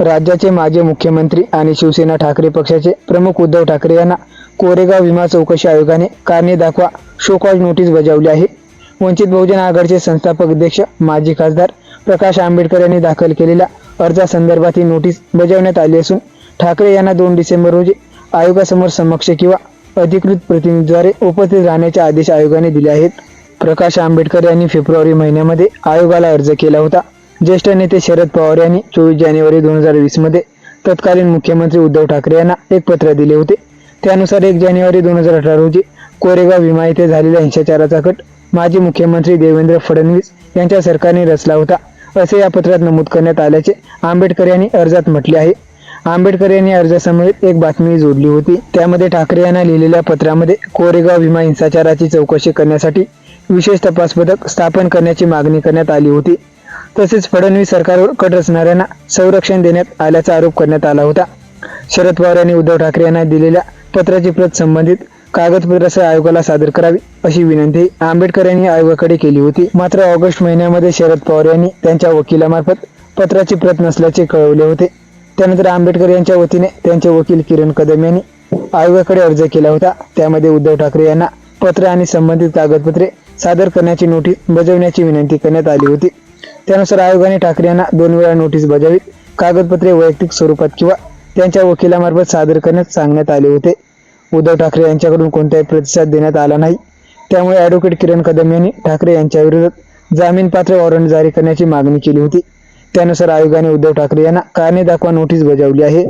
राज्याचे माजी मुख्यमंत्री आणि शिवसेना ठाकरे पक्षाचे प्रमुख उद्धव ठाकरे यांना कोरेगाव विमा चौकशी आयोगाने कारणे दाखवा शोकॉज नोटीस बजावली आहे. वंचित बहुजन आघाडीचे संस्थापक अध्यक्ष माजी खासदार प्रकाश आंबेडकर यांनी दाखल केलेल्या अर्जासंदर्भात ही नोटीस बजावण्यात आली असून ठाकरे यांना दोन डिसेंबर रोजी आयोगासमोर समक्ष किंवा अधिकृत प्रतिनिधीद्वारे उपस्थित राहण्याचे आदेश आयोगाने दिले आहेत. प्रकाश आंबेडकर यांनी फेब्रुवारी महिन्यामध्ये आयोगाला अर्ज केला होता. ज्येष्ठ नेते शरद पवार यांनी चोवीस जानेवारी दोन हजार वीसमध्ये तत्कालीन मुख्यमंत्री उद्धव ठाकरे यांना एक पत्र दिले होते. त्यानुसार एक जानेवारी दोन हजार अठरा रोजी कोरेगाव विमा येथे झालेल्या हिंसाचाराचा कट माजी मुख्यमंत्री देवेंद्र फडणवीस यांच्या सरकारने रचला होता. असे या पत्रात नमूद करण्यात आल्याचे आंबेडकर यांनी अर्जात म्हटले आहे. आंबेडकर यांनी अर्जासमवेत एक बातमी जोडली होती. त्यामध्ये ठाकरे यांना लिहिलेल्या पत्रामध्ये कोरेगाव भीमा हिंसाचाराची चौकशी करण्यासाठी विशेष तपास पथक स्थापन करण्याची मागणी करण्यात आली होती. तसेच फडणवीस सरकारवर असणाऱ्यांना संरक्षण देण्यात आल्याचा आरोप करण्यात आला होता. शरद पवार यांनी उद्धव ठाकरे यांना दिलेल्या पत्राची प्रत संबंधित कागदपत्रासह आयोगाला सादर करावी अशी विनंती आंबेडकर यांनी आयोगाकडे केली होती. मात्र ऑगस्ट महिन्यामध्ये शरद पवार यांनी त्यांच्या वकिलामार्फत पत्राची प्रत नसल्याचे कळवले होते. त्यानंतर आंबेडकर यांच्या वतीने त्यांचे वकील किरण कदम यांनी आयोगाकडे अर्ज केला होता. त्यामध्ये उद्धव ठाकरे यांना पत्र आणि संबंधित कागदपत्रे सादर करण्याची नोटीस बजावण्याची विनंती करण्यात आली होती. त्यानुसार आयोगाने ठाकरे यांना दोन वेळा नोटीस बजावीत कागदपत्रे वैयक्तिक स्वरूपात किंवा त्यांच्या वकिलामार्फत सादर करण्यास सांगण्यात आले होते. उद्धव ठाकरे यांच्याकडून कोणताही प्रतिसाद देण्यात आला नाही. त्यामुळे ॲडव्होकेट किरण कदम यांनी ठाकरे यांच्या विरोधात जामीनपात्र वॉरंट जारी करण्याची मागणी केली होती. त्यानुसार आयोगाने उद्धव ठाकरे यांना कारणे दाखवा नोटीस बजावली आहे.